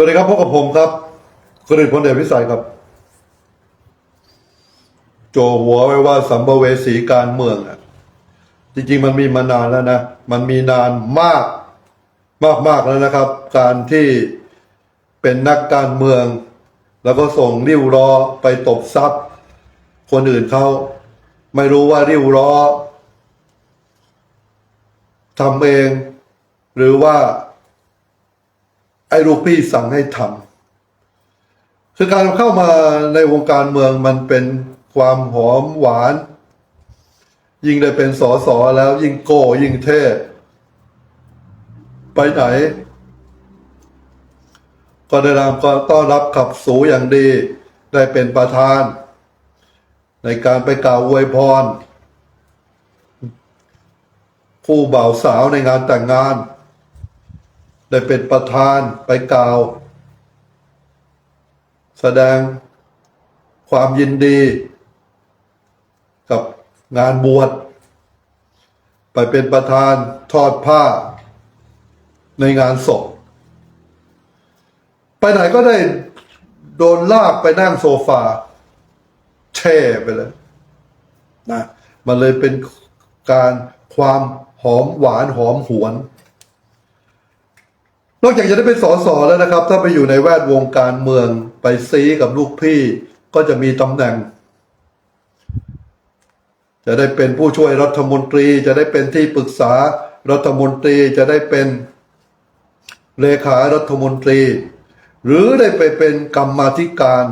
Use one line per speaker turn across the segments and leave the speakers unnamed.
สวัสดีครับพบกับผมครับกฤษพลเดชวิสัยครับ โจหัวไว้ว่าสัมภเวสีการเมืองอะ จริง ๆ มันมีมานานแล้วนะ มันมีนานมากมากมากแล้วนะครับ การที่เป็นนักการเมือง แล้วก็ส่งริ้วล้อไปตบทรัพย์ คนอื่นเขาไม่รู้ว่าริ้วล้อทำเอง หรือว่า ไอ้ลูกพี่สั่งให้ทำคือการเข้ามาในวงการเมืองมันเป็นความหอมหวาน ยิ่งได้เป็นสอสอแล้วยิ่งโก้ยิ่งเท่ไปไหน ก็ได้รับการต้อนรับขับสูอย่างดี ได้เป็นประธาน ในการไปกล่าวอวยพร คู่บ่าวสาวในงานแต่งงาน ได้เป็นประธานไปกล่าว แสดงความยินดี กับงานบวชไปเป็นประธานทอดผ้า ในงานศพ ไปไหนก็ได้โดนลากไปนั่งโซฟา แช่ไปเลยนะมันเลยเป็นการความหอมหวานหอมหวน นอกจากจะได้เป็นสอสอแล้วนะครับ ถ้าไปอยู่ในแวดวงการเมืองไปซีกับลูกพี่ก็จะมีตำแหน่ง จะได้เป็นผู้ช่วยรัฐมนตรี จะได้เป็นที่ปรึกษารัฐมนตรีจะได้เป็นเลขารัฐมนตรี หรือได้ไปเป็นกรรมาธิการ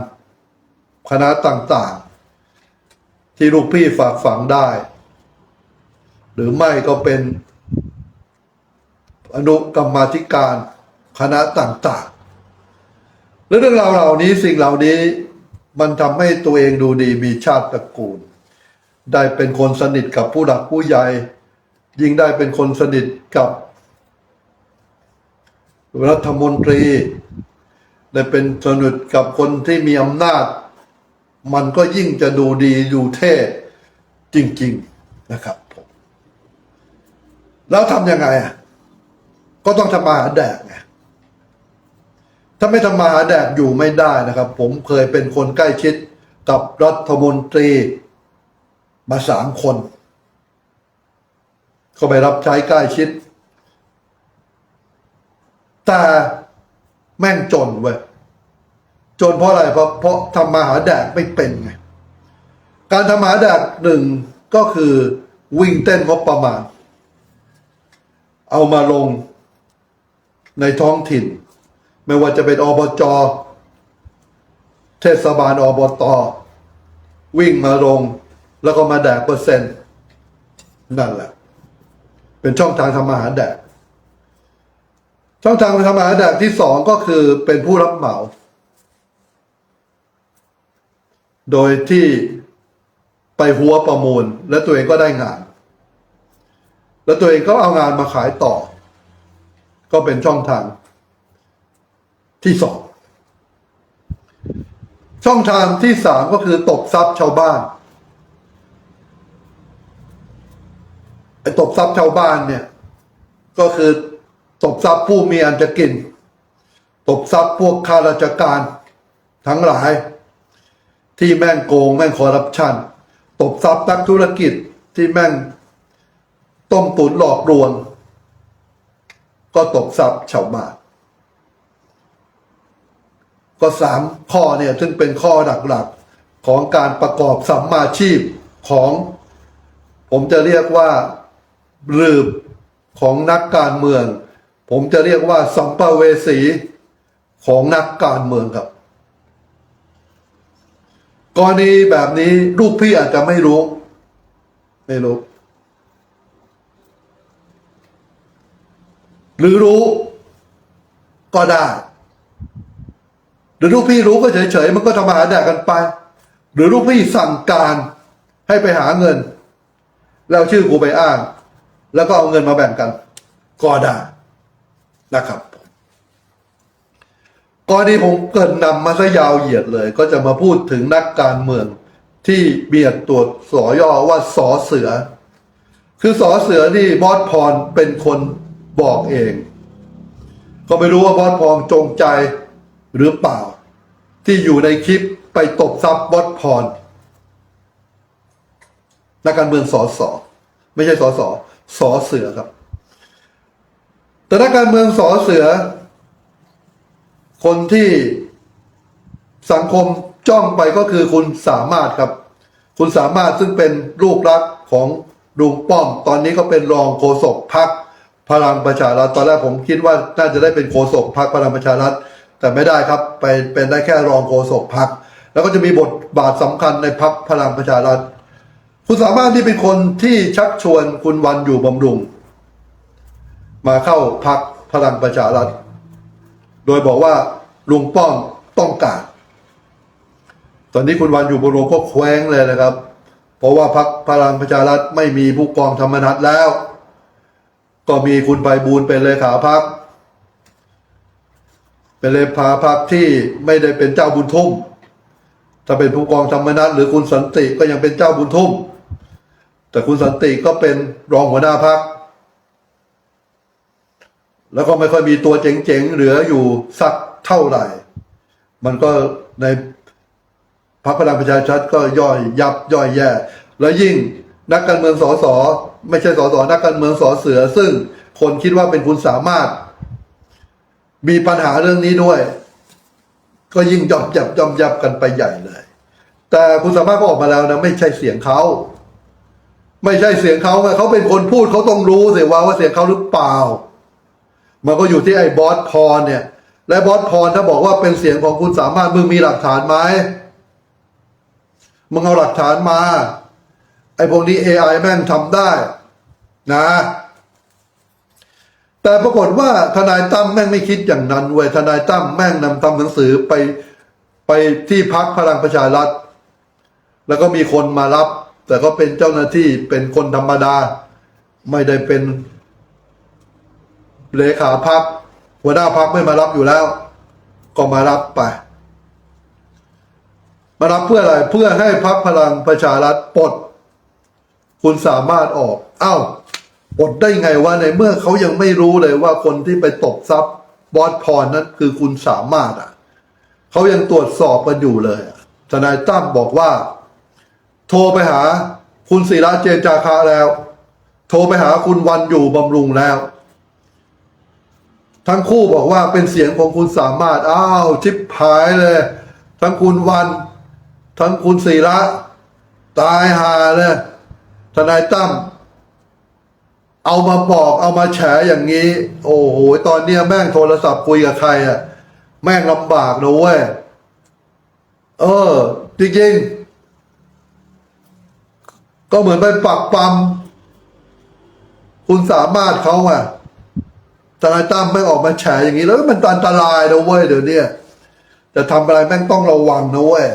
คณะต่างๆ ที่ลูกพี่ฝากฝังได้ หรือไม่ก็เป็นอนุกรรมาธิการ คณะต่างๆ และเรื่องราวเหล่านี้สิ่งเหล่านี้มันทำให้ตัวเองดูดีมีชาติตระกูล ได้เป็นคนสนิทกับผู้หลักผู้ใหญ่ ยิ่งได้เป็นคนสนิทกับรัฐมนตรี ได้เป็นสนิทกับคนที่มีอำนาจ มันก็ยิ่งจะดูดีดูเท่จริง ๆนะครับผมแล้วทำยังไงอะก็ต้องทำมาหาแดกไง ถ้าไม่ทำมาหาแดกอยู่ไม่ได้นะครับ ผมเคยเป็นคนใกล้ชิดกับรัฐมนตรีมาสามคนเขาไปรับใช้ใกล้ชิด แต่แม่งจนเว้ยจนเพราะอะไรเพราะเพราะทำมาหาแดกไม่เป็นไงการทำมาหาแดกหนึ่งก็คือวิ่งเต้นงบประมาณ เอามาลงในท้องถิ่น ไม่ว่าจะเป็นอบจ เทศบาลอบต วิ่งมาลง แล้วก็มาแดกเปอร์เซ็นต์ นั่นแหละ เป็นช่องทางทำมาหาแดก ช่องทางทำมาหาแดกที่สองก็คือเป็นผู้รับเหมา โดยที่ไปหัวประมูล และตัวเองก็ได้งาน แล้วตัวเองก็เอางานมาขายต่อ ก็เป็นช่องทาง ที่สองช่องทางที่สามก็คือตบทรัพย์ชาวบ้านไอ้ตบทรัพย์ชาวบ้านเนี่ย ก็คือตบทรัพย์ผู้มีอันจะกิน ตบทรัพย์พวกข้าราชการทั้งหลาย ที่แม่งโกงแม่งคอร์รัปชันตบทรัพย์นักธุรกิจที่แม่งต้มตุ๋นหลอกลวง ก็ตบทรัพย์ชาวบ้าน ก็สามข้อเนี่ยซึ่งเป็นข้อหลักๆของการประกอบสัมมาชีพของ ผมจะเรียกว่ารืบของนักการเมือง ผมจะเรียกว่าสัมภเวสีของนักการเมืองครับกรณีแบบนี้ลูกพี่อาจจะไม่รู้ ไม่รู้ หรือรู้ก็ได้ หรือลูกพี่รู้ก็เฉยๆมันก็ทำมาหาแดกกันไป หรือลูกพี่สั่งการให้ไปหาเงิน แล้วชื่อกูไปอ้าง แล้วก็เอาเงินมาแบ่งกันก็ได้นะครับกรณีผมเกินนำมาซะยาวเหยียดเลย ก็จะมาพูดถึงนักการเมืองที่เบียดตัวสอย่อว่าสอเสือ คือสอเสือนี่บอสพรเป็นคนบอกเอง ก็ไม่รู้ว่าบอสพรจงใจ หรือเปล่า ที่อยู่ในคลิปไปตบทรัพย์บอสพรนักการเมืองสอสอไม่ใช่สอสอสอเสือครับ แต่นักการเมืองสอเสือ คนที่สังคมจ้องไปก็คือคุณสามารถครับ คุณสามารถซึ่งเป็นลูกรักของลุงป้อม ตอนนี้ก็เป็นรองโฆษกพักพลังประชารัฐตอนแรกผมคิดว่าน่าจะได้เป็นโฆษกพักพลังประชารัฐ แต่ไม่ได้ครับไปเป็นได้แค่รองโฆษกพัก แล้วก็จะมีบทบาทสำคัญในพักพลังประชารัฐ คุณสามารถที่เป็นคนที่ชักชวนคุณวันอยู่บำรุง มาเข้าพักพลังประชารัฐ โดยบอกว่าลุงป้อมต้องการตอนนี้คุณวันอยู่บำรุงก็แคว้งเลยนะครับ เพราะว่าพักพลังประชารัฐไม่มีผู้กองธรรมนัฐแล้ว ก็มีคุณไพบูลเป็นเลขาพัก เป็นเลขาพักที่ไม่ได้เป็นเจ้าบุญทุ่มถ้าเป็นผู้กองธรรมนัฐหรือคุณสันติก็ยังเป็นเจ้าบุญทุ่ม แต่คุณสันติก็เป็นรองหัวหน้าพักแล้วก็ไม่ค่อยมีตัวเจ๋งๆเหลืออยู่สักเท่าไหร่ มันก็ในพรรคพลังประชาชัดก็ย่อยยับย่อยแย่ แล้วยิ่งนักการเมืองสอสอไม่ใช่สอสอนักการเมืองสอเสือ ซึ่งคนคิดว่าเป็นคุณสามารถ มีปัญหาเรื่องนี้ด้วย ก็ยิ่งย่อมยับย่อมยับกันไปใหญ่เลย แต่คุณสามารถก็ออกมาแล้วนะไม่ใช่เสียงเขาไม่ใช่เสียงเขาไงเขาเป็นคนพูดเขาต้องรู้สิว่าว่าเสียงเขาหรือเปล่า มันก็อยู่ที่ไอ้บอสพรเนี่ย และบอสพรถ้าบอกว่าเป็นเสียงของคุณสามารถมึงมีหลักฐานไหมมึงเอาหลักฐานมา ไอ้พวกนี้ AI แม่งทำได้ นะ แต่ปรากฏว่าทนายตั้มแม่งไม่คิดอย่างนั้นเว้ยทนายตั้มแม่งนำทำหนังสือไปไปที่พักพลังประชารัฐ แล้วก็มีคนมารับ แต่ก็เป็นเจ้าหน้าที่เป็นคนธรรมดา ไม่ได้เป็นเลขาพักหัวหน้าพักไม่มารับอยู่แล้ว ก็มารับไป มารับเพื่ออะไรเพื่อให้พักพลังประชารัฐปลดคุณสามารถออก เอ้า ลดได้ไงว่าในเมื่อเขายังไม่รู้เลยว่าคนที่ไปตบทรัพย์บอสพรนั้นคือคุณสามารถอะเขายังตรวจสอบกันอยู่เลยอะทนายตั้มบอกว่า โทรไปหา คุณศิระเจนจาคาแล้ว โทรไปหาคุณวันอยู่บำรุงแล้ว ทั้งคู่บอกว่าเป็นเสียงของคุณสามารถอ้าวชิบหายเลย ทั้งคุณวัน ทั้งคุณศิระ ตายหาเลยทนายตั้ม เอามาบอกเอามาแฉอย่างนี้ โอ้โหตอนเนี้ยแม่งโทรศัพท์คุยกับใครอะ่ะ แม่งลำบากนะเว้ยเออ จริงๆ ก็เหมือนไปปักปั๊มคุณสามารถเขาอะทนายตั้มแม่ออกมาแฉอย่างนี้แล้วมันอันตรายนะเว้ยเดี๋ยวนี้จะทำอะไรแม่งต้องระวังนะเว้ย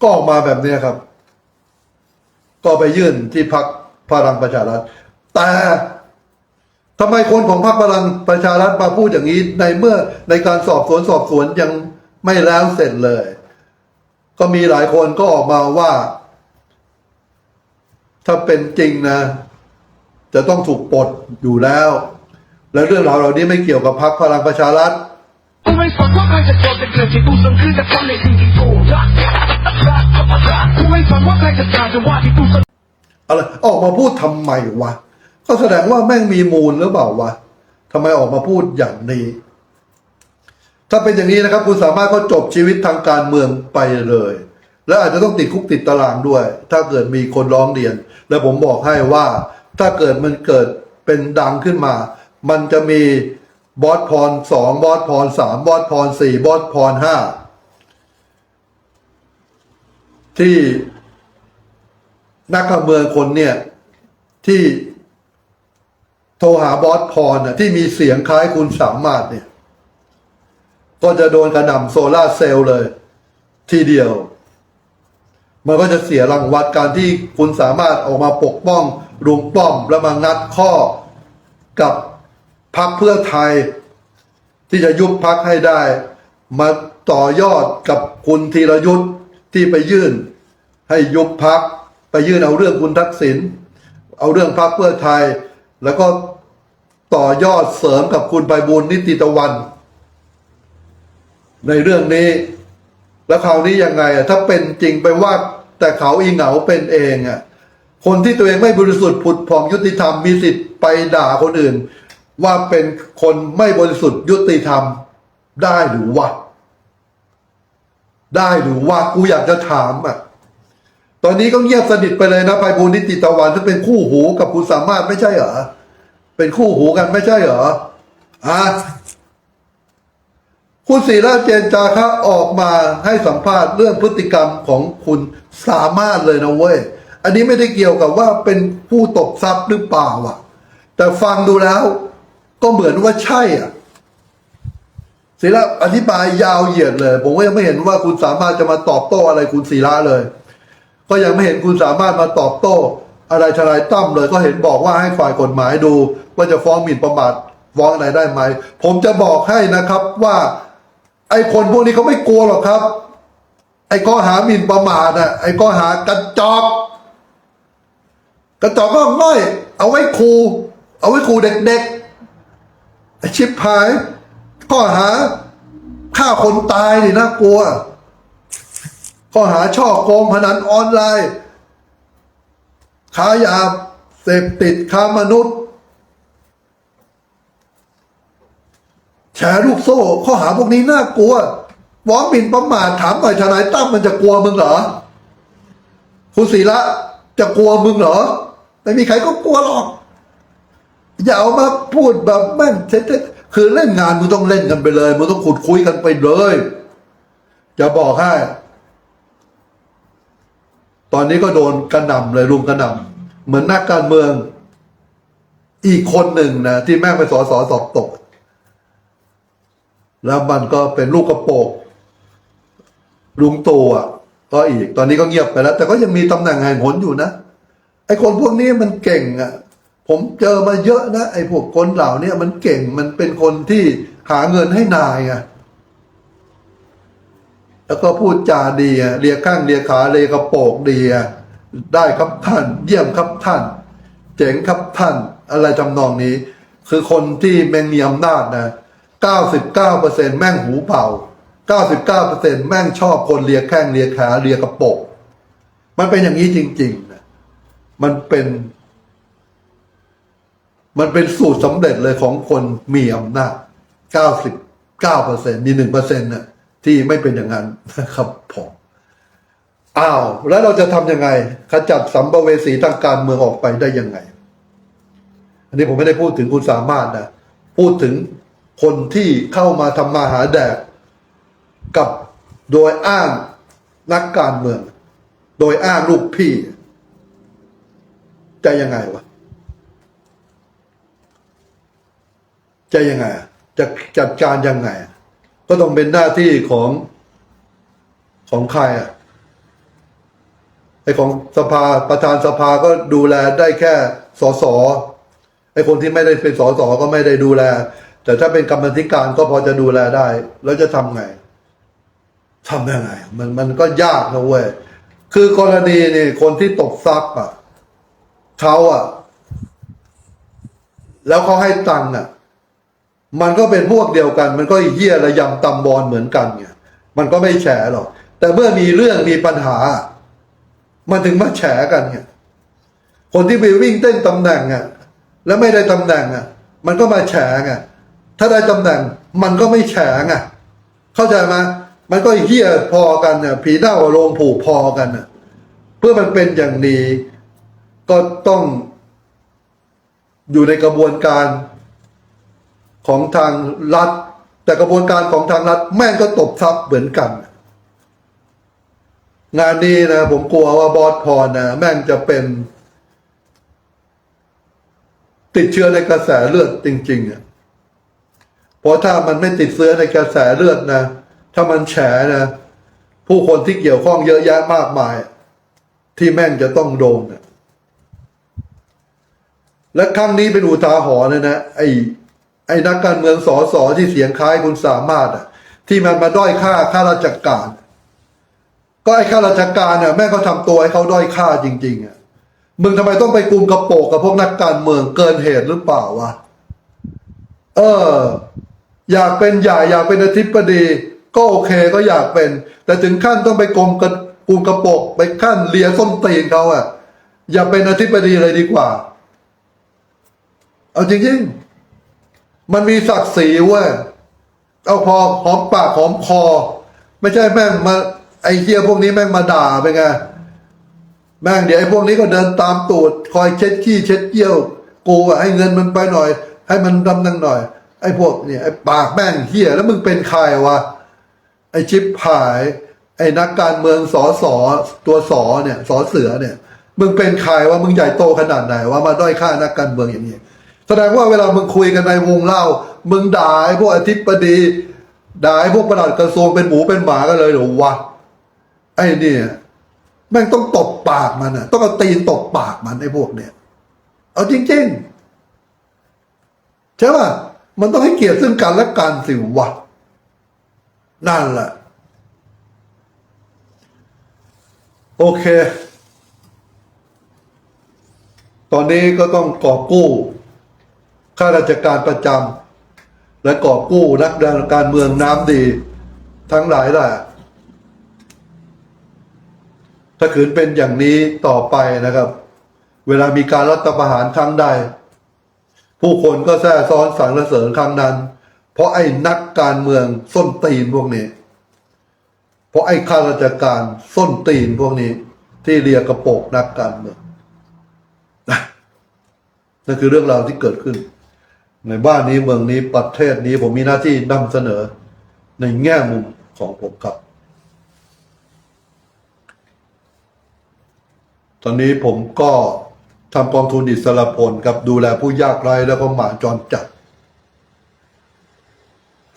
ก็ออกมาแบบนี้ครับ ก็ไปยื่นที่พักพลังประชารัฐแต่ ทำไมคนของพรรคพลังประชารัฐมาพูดอย่างนี้ ในเมื่อในการสอบสวนสอบสวนยังไม่แล้วเสร็จเลย ก็มีหลายคนก็ออกมาว่า ถ้าเป็นจริงนะ จะต้องถูกปลดอยู่แล้ว และเรื่องราวเหล่านี้ไม่เกี่ยวกับพรรคพลังประชารัฐ
กูไม่สนว่าใครจะโกรธจะเกลียดที่กูสนคือจะทำในสิ่งที่กูรักรักรักกูไม่สนว่าใครจะด่าจะว่าที่กูสน
อะไรออกมาพูดทำไมวะ ก็แสดงว่าแม่งมีมูลหรือเปล่าวะทำไมออกมาพูดอย่างนี้ ถ้าเป็นอย่างนี้นะครับ คุณสามารถก็จบชีวิตทางการเมืองไปเลย และอาจจะต้องติดคุกติดตารางด้วย ถ้าเกิดมีคนร้องเรียน และผมบอกให้ว่า ถ้าเกิดมันเกิดเป็นดังขึ้นมา มันจะมีบอสพรสองบอสพรสามบอสพรสี่บอสพรห้าที่นักการเมืองคนเนี่ยที่ โทรหาบอสพรนะที่มีเสียงคล้ายคุณสามารถเนี่ย ก็จะโดนกระหน่ำโซล่าเซลล์เลย ทีเดียว มันก็จะเสียรางวัลการที่คุณสามารถออกมาปกป้องลุงป้อมและมางัดข้อกับพรรคเพื่อไทย ที่จะยุบพักให้ได้ มาต่อยอดกับคุณธีรยุทธ์ที่ไปยื่น ให้ยุบพักไปยื่นเอาเรื่องคุณทักษิณเอาเรื่องพักเพื่อไทย แล้วก็ต่อยอดเสริมกับคุณไปบูลนิติตะวัน ในเรื่องนี้ แล้วคราวนี้ยังไงอะถ้าเป็นจริงไปว่า แต่เขาอีเหงาเป็นเองอะคนที่ตัวเองไม่บริสุทธิ์ผุดผ่องยุติธรรมมีสิทธิ์ไปด่าคนอื่น ว่าเป็นคนไม่บริสุทธิ์ยุติธรรมได้หรือวะได้หรือว่ากูอยากจะถามอะ ตอนนี้ก็เงียบสนิทไปเลยนะไพบูลนิติตะวันที่เป็นคู่หูกับคุณสามารถไม่ใช่เหรอเป็นคู่หูกันไม่ใช่เหรออะคุณศิระเจนจาคะออกมาให้สัมภาษณ์เรื่องพฤติกรรมของคุณสามารถเลยนะเว้ย อันนี้ไม่ได้เกี่ยวกับว่าเป็นผู้ตบทรัพย์หรือเปล่าอะ แต่ฟังดูแล้วก็เหมือนว่าใช่อะศิระอธิบายยาวเหยียดเลย ผมก็ยังไม่เห็นว่าคุณสามารถจะมาตอบโต้อะไรคุณศิระเลย ก็ยังไม่เห็นคุณสามารถมาตอบโต้ อะไรทนายตั้มเลยก็เห็นบอกว่าให้ฝ่ายกฎหมายดู ว่าจะฟ้องหมิ่นประมาทฟ้องอะไรได้ไหม ผมจะบอกให้นะครับว่า ไอ้คนพวกนี้เขาไม่กลัวหรอกครับ ไอ้ข้อหาหมิ่นประมาทอะไอ้ข้อหากระจอกกระจอกก็ง่อย เอาไว้ครูเอาไว้ครูเด็กๆไอ้ชิบหาย ข้อหาฆ่าคนตายนี่น่ากลัว ข้อหาช่อโกงพนันออนไลน์ ค้ายาเสพติดค้ามนุษย์ แชร์ลูกโซ่ ข้อหาพวกนี้น่ากลัวฟ้องหมิ่นประมาทถามหน่อยทนายตั้มมันจะกลัวมึงเหรอคุณศิระจะกลัวมึงเหรอ ไม่มีใครก็กลัวหรอก อย่าเอามาพูดแบบแม่งเท็จคือเล่นงานมึงต้องเล่นกันไปเลยมึงต้องขุดคุยกันไปเลย จะบอกให้ ตอนนี้ก็โดนกระหน่ำเลยรุมกระหน่ำเหมือนนักการเมือง อีกคนหนึ่งนะที่แม่งไปสอสอสอบตก แล้วมันก็เป็นลูกกระโปงลุงตู่อะก็อีก ตอนนี้ก็เงียบไปแล้ว แต่ก็ยังมีตำแหน่งแห่งหนอยู่นะไอ้คนพวกนี้มันเก่งอะ ผมเจอมาเยอะนะไอ้พวกคนเหล่านี้มันเก่งมันเป็นคนที่หาเงินให้นายอะ แล้วก็พูดจาดีเลียข้างเลียขาเลียกระโปกดีได้ครับท่าน เยี่ยมครับท่าน เจ๋งครับท่าน อะไรทำนองนี้ คือคนที่แม่งมีอำนาจนะ99%แม่งหูเป่า 99%แม่งชอบคนเลียแข้งเลียขาเลียกระโปก มันเป็นอย่างนี้จริงๆนะมันเป็น มันเป็นสูตรสำเร็จเลยของคนมีอำนาจ 99%มี1%น่ะ ที่ไม่เป็นอย่างนั้นนะครับผมอ้าวแล้วเราจะทำยังไง ขจัดสัมภเวสีทางการเมืองออกไปได้ยังไง อันนี้ผมไม่ได้พูดถึงคุณสามารถนะ พูดถึงคนที่เข้ามาทำมาหาแดก กับโดยอ้างนักการเมือง โดยอ้างลูกพี่ จะยังไงวะ จะยังไง จะจัดการยังไง ก็ต้องเป็นหน้าที่ของของใครอะไอของสภาประธานสภาก็ดูแลได้แค่สสไอคนที่ไม่ได้เป็นสสก็ไม่ได้ดูแล แต่ถ้าเป็นกรรมธิการก็พอจะดูแลได้ แล้วจะทำไงทำยังไง มันมันก็ยากนะเว้ยคือกรณีนี่คนที่ตกทรัพย์อะเขาอะ แล้วเขาให้ตังค์อะ มันก็เป็นพวกเดียวกัน มันก็เหี้ยระยำตำบอลเหมือนกันไงมันก็ไม่แฉหรอกแต่เมื่อมีเรื่องมีปัญหา มันถึงมาแฉกันไงคนที่ไปวิ่งเต้นตำแหน่งอะแล้วไม่ได้ตำแหน่งอะ มันก็มาแฉไงถ้าได้ตำแหน่ง มันก็ไม่แฉไงเข้าใจไหมมันก็เหี้ยพอกันเนี่ยผีเน่ากับโรงผูกพอกันอะ เพื่อมันเป็นอย่างนี้ ก็ต้องอยู่ในกระบวนการ ของทางรัฐ แต่กระบวนการของทางรัฐแม่งก็ตบทรัพย์เหมือนกัน งานนี้นะผมกลัวว่าบอสพรนะแม่งจะเป็น ติดเชื้อในกระแสเลือดจริงๆอะเพราะถ้ามันไม่ติดเชื้อในกระแสเลือดนะ ถ้ามันแฉนะ ผู้คนที่เกี่ยวข้องเยอะแยะมากมาย ที่แม่งจะต้องโดนนะและครั้งนี้เป็นอุทาหรณ์เลยนะไอ้ ไอ้นักการเมืองสอสอที่เสียงคล้ายคุณสามารถอะ ที่มันมาด้อยค่าข้าราชการ ก็ไอ้ข้าราชการเนี่ยแม่งก็ทำตัวให้เขาด้อยค่าจริง ๆอะมึงทำไมต้องไปกลุ่มกระโปกกับพวกนักการเมืองเกินเหตุหรือเปล่าวะเออ อยากเป็นใหญ่อยากเป็นอธิบดี ก็โอเคก็อยากเป็น แต่ถึงขั้นต้องไปกลมกระกลุ่มกระโปกไปขั้นเลียส้นตีนเขาอะ อย่าเป็นอธิบดีเลยดีกว่า เอาจริงๆ มันมีศักดิ์ศรีเว้ยเอาพอหอมปากหอมคอ ไม่ใช่แม่งมาไอ้เฮียพวกนี้แม่งมาด่าไปไงแม่งเดี๋ยวไอ้พวกนี้ก็เดินตามตูดคอยเช็ดขี้เช็ดเยี่ยวกูอะให้เงินมันไปหน่อย ให้มันดำนังหน่อย ไอ้พวกเนี่ยไอ้ปากแม่งเฮียแล้วมึงเป็นใครวะไอ้ชิปหาย ไอ้นักการเมืองสอสอตัวสอเนี่ยสอเสือเนี่ย มึงเป็นใครว่ามึงใหญ่โตขนาดไหนว่ามาด้อยค่านักการเมืองอย่างนี้ แสดงว่าเวลามึงคุยกันในวงเล่า มึงด่าไอ้พวกอธิบดีด่าไอ้พวกประหลัดกระทรวงเป็นหมูเป็นหมากันเลยเหรอวะไอ้นี่แม่งต้องตบปากมันอะ ต้องเอาตีนตบปากมันไอ้พวกเนี่ย เอาจริงๆใช่ป่ะมันต้องให้เกียรติซึ่งกันและกันสิวะนั่นแหละโอเค ตอนนี้ก็ต้องกอบกู้ ข้าราชการประจำและกอบกู้นักการเมืองน้ำดี ทั้งหลายแหละถ้าขืนเป็นอย่างนี้ต่อไปนะครับ เวลามีการรัฐประหารครั้งใด ผู้คนก็แซ่ซ้อนสรรเสริญครั้งนั้น เพราะไอ้นักการเมืองส้นตีนพวกนี้ เพราะไอ้ข้าราชการส้นตีนพวกนี้ ที่เรียกกระโปกนักการเมืองนั่นคือเรื่องราวที่เกิดขึ้น ในบ้านนี้เมืองนี้ประเทศนี้ผมมีหน้าที่นำเสนอในแง่มุมของผมครับ ตอนนี้ผมก็ทำกองทุนอิสระพลครับดูแลผู้ยากไร้แล้วก็หมาจรจัด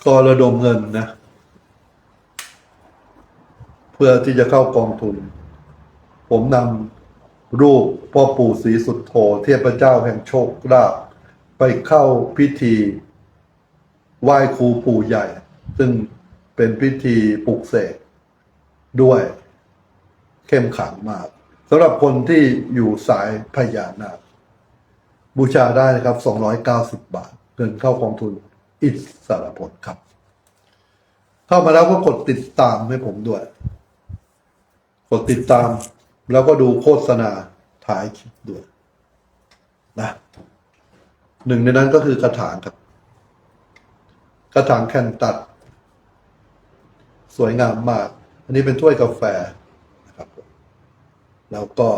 ก็ระดมเงินนะ เพื่อที่จะเข้ากองทุน ผมนำรูปพ่อปู่ศรีสุดโธเทพเจ้าแห่งโชคลาภ ไปเข้าพิธีไหว้ครูปู่ใหญ่ ซึ่งเป็นพิธีปลุกเสกด้วยเข้มขังมากสำหรับคนที่อยู่สายพญานาคบูชาได้นะครับ 290 บาท เงินเข้ากองทุนอิสระผลครับ เข้ามาแล้วก็กดติดตามให้ผมด้วย กดติดตามแล้วก็ดูโฆษณาถ่ายคลิปด้วยนะ หนึ่งในนั้นก็คือกระถางครับ กระถางแคนตัด สวยงามมาก อันนี้เป็นถ้วยกาแฟนะครับ แล้วก็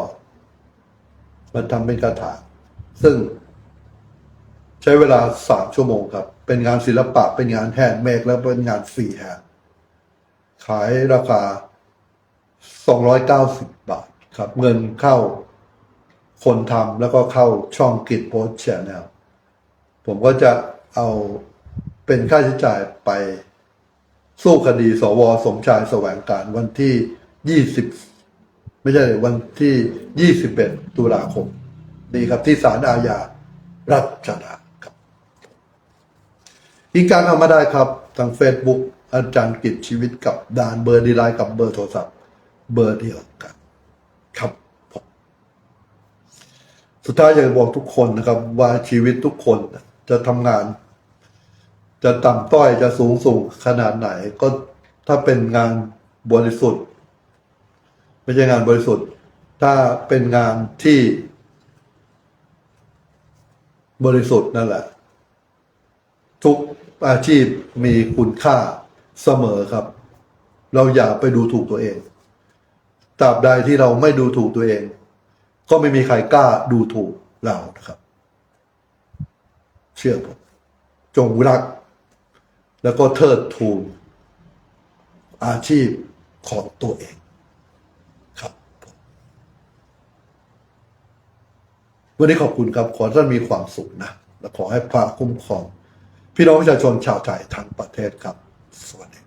มันทำเป็นกระถางซึ่งใช้เวลาสามชั่วโมงครับ เป็นงานศิลปะ เป็นงานแฮนด์เมดและเป็นงานฟรีแฮนด์ขายราคา290บาทครับ เงินเข้าคนทำแล้วก็เข้าช่องกิจโพสแชนแนล ผมก็จะเอาเป็นค่าใช้จ่ายไปสู้คดีสวสมชายแสวงการวันที่ 20 ไม่ใช่วันที่ 21 ตุลาคม นี่ครับที่ศาลอาญารัชดาครับ อีกการเอามาได้ครับ ทาง Facebook อาจารย์กิจชีวิตกับดานเบอร์ดีไลน์กับเบอร์โทรศัพท์เบอร์เดียวกัน ครับสุดท้ายอยากจะบอกทุกคนนะครับว่าชีวิตทุกคน จะทำงาน จะต่ำต้อยจะสูงสูงขนาดไหน ก็ถ้าเป็นงานบริสุทธิ์ ไม่ใช่งานบริสุทธิ์ ถ้าเป็นงานที่ บริสุทธิ์นั่นแหละ ทุกอาชีพมีคุณค่าเสมอครับ เราอย่าไปดูถูกตัวเองตราบใดที่เราไม่ดูถูกตัวเอง ก็ไม่มีใครกล้าดูถูกเรานะครับ ชื่อผม จงรัก แล้วก็เทิดทูนอาชีพของตัวเองครับวันนี้ขอบคุณครับ ขอให้ท่านมีความสุขนะ และขอให้พระคุ้มครอง พี่น้องประชาชนชาวไทยทั้งประเทศครับ สวัสดี